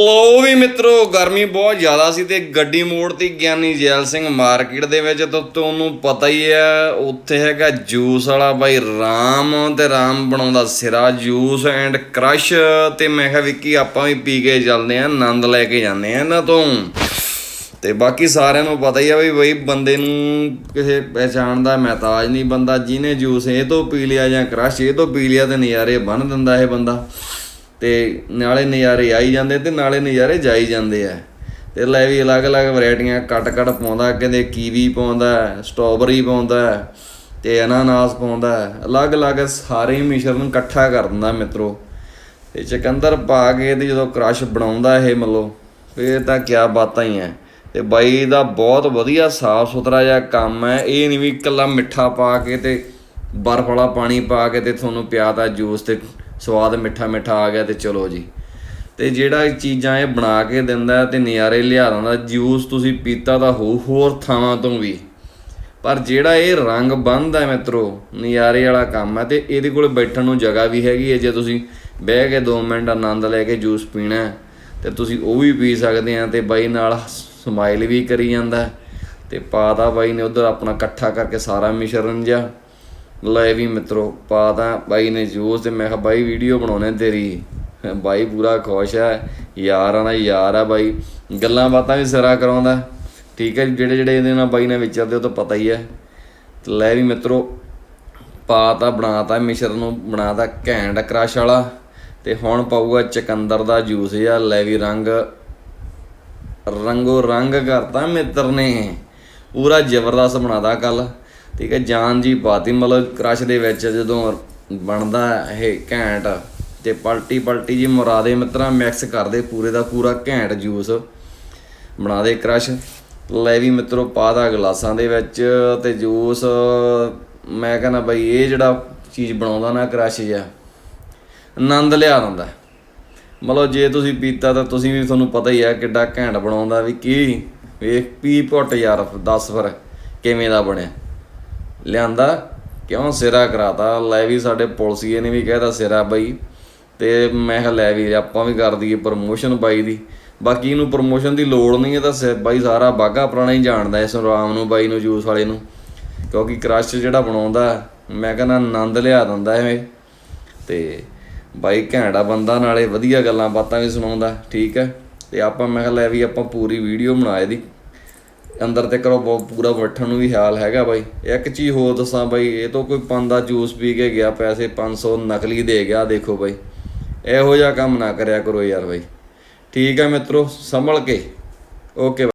ਲੋ ਵੀ ਮਿੱਤਰੋ, ਗਰਮੀ ਬਹੁਤ ਜ਼ਿਆਦਾ ਸੀ ਤੇ ਗੱਡੀ ਮੋੜ ਤੇ ਗਿਆਨੀ ਜੈਲ ਸਿੰਘ ਮਾਰਕੀਟ ਦੇ ਵਿੱਚ, ਤਾਂ ਤੁਹਾਨੂੰ ਪਤਾ ਹੀ ਹੈ, ਉੱਥੇ ਹੈਗਾ ਜੂਸ ਵਾਲਾ ਬਾਈ ਰਾਮ, ਤੇ ਰਾਮ ਬਣਾਉਂਦਾ ਸਿਰਾ ਜੂਸ ਐਂਡ ਕ੍ਰਸ਼, ਤੇ ਮੈਂ ਕਿਹਾ ਵਿੱਕੀ, ਆਪਾਂ ਵੀ ਪੀ ਕੇ ਚੱਲਦੇ ਆਂ ਆਨੰਦ ਲੈ ਕੇ ਜਾਂਦੇ ਆਂ ਇਹਨਾਂ ਤੋਂ। ਤੇ ਬਾਕੀ ਸਾਰਿਆਂ ਨੂੰ ਪਤਾ ਹੀ ਆ ਵੀ ਬਈ ਬੰਦੇ ਨੂੰ ਕਿਸੇ ਪਹਿਚਾਣ ਦਾ ਮਹਤਾਜ ਨਹੀਂ ਬੰਦਾ, ਜਿਹਨੇ ਜੂਸ ਇਹ ਤੋਂ ਪੀ ਲਿਆ ਜਾਂ ਕ੍ਰਸ਼ ਇਹ ਤੋਂ ਪੀ ਲਿਆ, ਤੇ ਨਜ਼ਾਰੇ ਬੰਨ ਦਿੰਦਾ ਇਹ ਬੰਦਾ। ਤੇ ਨਾਲੇ ਨਜ਼ਾਰੇ ਆਈ ਜਾਂਦੇ ਤੇ ਨਾਲੇ ਨਜ਼ਾਰੇ ਜਾਈ ਜਾਂਦੇ ਆ। ਤੇ ਲੈ ਵੀ ਅਲੱਗ-ਅਲੱਗ ਵੈਰਾਈਟੀਆਂ ਕੱਟ-ਕੱਟ ਪਾਉਂਦਾ, ਕਹਿੰਦੇ ਕੀਵੀ ਪਾਉਂਦਾ, ਸਟ੍ਰਾਬੇਰੀ ਪਾਉਂਦਾ, ਤੇ ਅਨਾਨਾਸ ਪਾਉਂਦਾ ਅਲੱਗ-ਅਲੱਗ ਸਾਰੇ ਮਿਸ਼ਰਣ ਇਕੱਠਾ ਕਰ ਦਿੰਦਾ ਮਿੱਤਰੋ। ਤੇ ਚਕੰਦਰ ਪਾ ਕੇ ਤੇ ਜਦੋਂ ਕ੍ਰਸ਼ ਬਣਾਉਂਦਾ ਇਹ ਮੱਲੋ, ਫੇਰ ਤਾਂ ਕਿਆ ਬਾਤਾਂ ਹੀ ਐ। ਤੇ ਬਾਈ ਦਾ ਬਹੁਤ ਵਧੀਆ ਸਾਫ਼ ਸੁਥਰਾ ਜਿਹਾ ਕੰਮ ਹੈ ਇਹ ਨਹੀਂ ਵੀ ਇਕੱਲਾ ਮਿੱਠਾ ਪਾ ਕੇ ਤੇ ਬਰਫ ਵਾਲਾ ਪਾਣੀ ਪਾ ਕੇ ਤੇ ਤੁਹਾਨੂੰ ਪਿਆਤਾ ਜੂਸ ਤੇ ਸਵਾਦ ਮਿੱਠਾ ਮਿੱਠਾ ਆ ਗਿਆ ਤੇ ਚਲੋ ਜੀ। ਤੇ ਜਿਹੜਾ ਇਹ ਚੀਜ਼ਾਂ ਇਹ ਬਣਾ ਕੇ ਦਿੰਦਾ ਤੇ ਨਜ਼ਾਰੇ ਲਿਆ ਦਿੰਦਾ ਜੂਸ ਤੁਸੀਂ ਪੀਤਾ ਤਾਂ ਹੋ ਹੋਰ ਥਾਵਾਂ ਤੋਂ ਵੀ। ਪਰ ਜਿਹੜਾ ਇਹ ਰੰਗ ਬੰਨਦਾ ਮਿੱਤਰੋ ਨਜ਼ਾਰੇ ਵਾਲਾ ਕੰਮ ਹੈ ਤੇ ਇਹਦੇ ਕੋਲ ਬੈਠਣ ਨੂੰ ਜਗ੍ਹਾ ਵੀ ਹੈਗੀ ਹੈ। ਜੇ ਤੁਸੀਂ ਬਹਿ ਕੇ 2 ਮਿੰਟ ਆਨੰਦ ਲੈ ਕੇ ਜੂਸ ਪੀਣਾ ਹੈ, ਤੇ ਤੁਸੀਂ ਉਹ ਵੀ ਪੀ ਸਕਦੇ ਆ ਤੇ ਬਾਈ ਨਾਲ ਸਮਾਈਲ ਵੀ ਕਰੀ ਜਾਂਦਾ ਹੈ। ਤੇ ਪਾਤਾ ਬਾਈ ਨੇ ਉਧਰ ਆਪਣਾ ਇਕੱਠਾ ਕਰਕੇ ਸਾਰਾ ਮਿਸ਼ਰਨ ਜਿਹਾ। ਲੈ ਵੀ ਮਿੱਤਰੋ ਪਾਤਾ ਬਾਈ ਨੇ ਜੂਸ ਤੇ ਮੈਂ ਕਿਹਾ, ਬਾਈ ਵੀਡੀਓ ਬਣਾਉਣੇ ਤੇਰੀ। ਬਾਈ ਪੂਰਾ ਖੁਸ਼ ਹੈ ਯਾਰਾਂ ਦਾ ਯਾਰ ਆ ਬਾਈ। ਗੱਲਾਂ ਬਾਤਾਂ ਵੀ ਸਿਰਾ ਕਰਾਉਂਦਾ। ਠੀਕ ਹੈ ਜਿਹੜੇ ਜਿਹੜੇ ਇਹਦੇ ਨਾਲ ਬਾਈ ਨਾਲ ਵਿਚਰਦੇ, ਉਹ ਤਾਂ ਪਤਾ ਹੀ ਹੈ ਲੈ ਵੀ ਮਿੱਤਰੋ, ਪਾਤਾ, ਬਣਾਤਾ, ਮਿਸ਼ਰ ਨੂੰ ਬਣਾਤਾ ਘੈਂਟ ਕ੍ਰਸ਼ ਵਾਲਾ। ਤੇ ਹੁਣ ਪਾਊਗਾ ਚਕੰਦਰ ਦਾ ਜੂਸ ਜਾਂ ਲੈ ਵੀ ਰੰਗ, ਰੰਗੋ ਰੰਗ ਕਰਤਾ ਮਿੱਤਰ ਨੇ। ਪੂਰਾ ਜ਼ਬਰਦਸਤ ਬਣਾਦਾ ਕੱਲ। ਠੀਕ ਹੈ, ਜਾਨ ਜੀ ਪਾਤੀ ਮਤਲਬ ਕ੍ਰਸ਼ ਦੇ ਵਿੱਚ ਜਦੋਂ ਬਣਦਾ ਇਹ ਘੈਂਟ ਤੇ ਪਲਟੀ ਪਲਟੀ ਜੀ ਮੁਰਾਦੇ ਮਿੱਤਰਾਂ ਮਿਕਸ ਕਰਦੇ ਪੂਰੇ ਦਾ ਪੂਰਾ ਘੈਂਟ ਜੂਸ ਬਣਾ ਦੇ ਕ੍ਰਸ਼ ਲੈ ਵੀ ਮਿੱਤਰੋ, ਪਾ ਦਾ ਗਲਾਸਾਂ ਦੇ ਵਿੱਚ ਤੇ ਜੂਸ ਮੈਂ ਕਹਿੰਦਾ ਬਈ ਇਹ ਜਿਹੜਾ ਚੀਜ਼ ਬਣਾਉਂਦਾ ਨਾ ਕ੍ਰਸ਼ ਜਿਹਾ, ਆਨੰਦ ਲਿਆ ਦਿੰਦਾ। ਮਤਲਬ ਜੇ ਤੁਸੀਂ ਪੀਤਾ ਤਾਂ ਤੁਸੀਂ ਵੀ ਤੁਹਾਨੂੰ ਪਤਾ ਹੀ ਆ ਕਿੱਡਾ ਘੈਂਟ ਬਣਾਉਂਦਾ ਵੀ ਕੀ, ਵੇਖ, ਪੀ ਘੁੱਟ ਯਾਰ, ਦੱਸ ਫਿਰ ਕਿਵੇਂ ਦਾ ਬਣਿਆ। ਲਿਆਂਦਾ, ਕਿਉਂ ਸਿਰਾ ਕਰਾਤਾ? ਲੈ ਵੀ ਸਾਡੇ ਪੁਲਸੀਏ ਨੇ ਵੀ ਕਹਿਤਾ ਸਿਰਾ ਬਾਈ। ਤੇ ਮੈਂ ਕਿਹਾ ਲੈ ਵੀ ਆਪਾਂ ਵੀ ਕਰ ਦਈਏ ਪ੍ਰਮੋਸ਼ਨ ਬਾਈ ਦੀ। ਬਾਕੀ ਇਹਨੂੰ ਪ੍ਰਮੋਸ਼ਨ ਦੀ ਲੋੜ ਨਹੀਂ ਹੈ ਤਾਂ ਸ- ਬਾਈ ਸਾਰਾ ਬਾਗਾ ਪੁਰਾਣਾ ਹੀ ਜਾਣਦਾ ਇਸ ਰਾਮ ਨੂੰ, ਬਾਈ ਨੂੰ, ਜੂਸ ਵਾਲੇ ਨੂੰ। ਕਿਉਂਕਿ ਕ੍ਰਸ਼ ਜਿਹੜਾ ਬਣਾਉਂਦਾ, ਮੈਂ ਕਹਿੰਦਾ ਆਨੰਦ ਲਿਆ ਦਿੰਦਾ ਐਵੇਂ ਤੇ ਬਾਈ ਘੈਂਟਾ ਬੰਦਾ ਨਾਲੇ ਵਧੀਆ ਗੱਲਾਂ ਬਾਤਾਂ ਵੀ ਸੁਣਾਉਂਦਾ, ਠੀਕ ਹੈ। ਤੇ ਆਪਾਂ ਮੈਂ ਕਿਹਾ ਲੈ ਵੀ ਆਪਾਂ ਪੂਰੀ ਵੀਡੀਓ ਬਣਾ ਇਹਦੀ ਅੰਦਰ ਤੇ ਕਰੋ ਬਹੁਤ ਪੂਰਾ ਬੈਠਣ ਨੂੰ ਵੀ ਹਾਲ ਹੈਗਾ ਬਾਈ। ਇੱਕ ਚੀਜ਼ ਹੋਰ ਦੱਸਾਂ ਬਾਈ, ਇਹ ਤੋਂ ਕੋਈ ਪੰਦਾ ਜੂਸ ਪੀ ਕੇ ਗਿਆ, ਪੈਸੇ 500 ਨਕਲੀ ਦੇ ਗਿਆ ਦੇਖੋ ਬਾਈ। ਇਹੋ ਜਿਹਾ ਕੰਮ ਨਾ ਕਰਿਆ ਕਰੋ ਯਾਰ ਬਾਈ। ਠੀਕ ਹੈ ਮਿੱਤਰੋ, ਸੰਭਲ ਕੇ। ਓਕੇ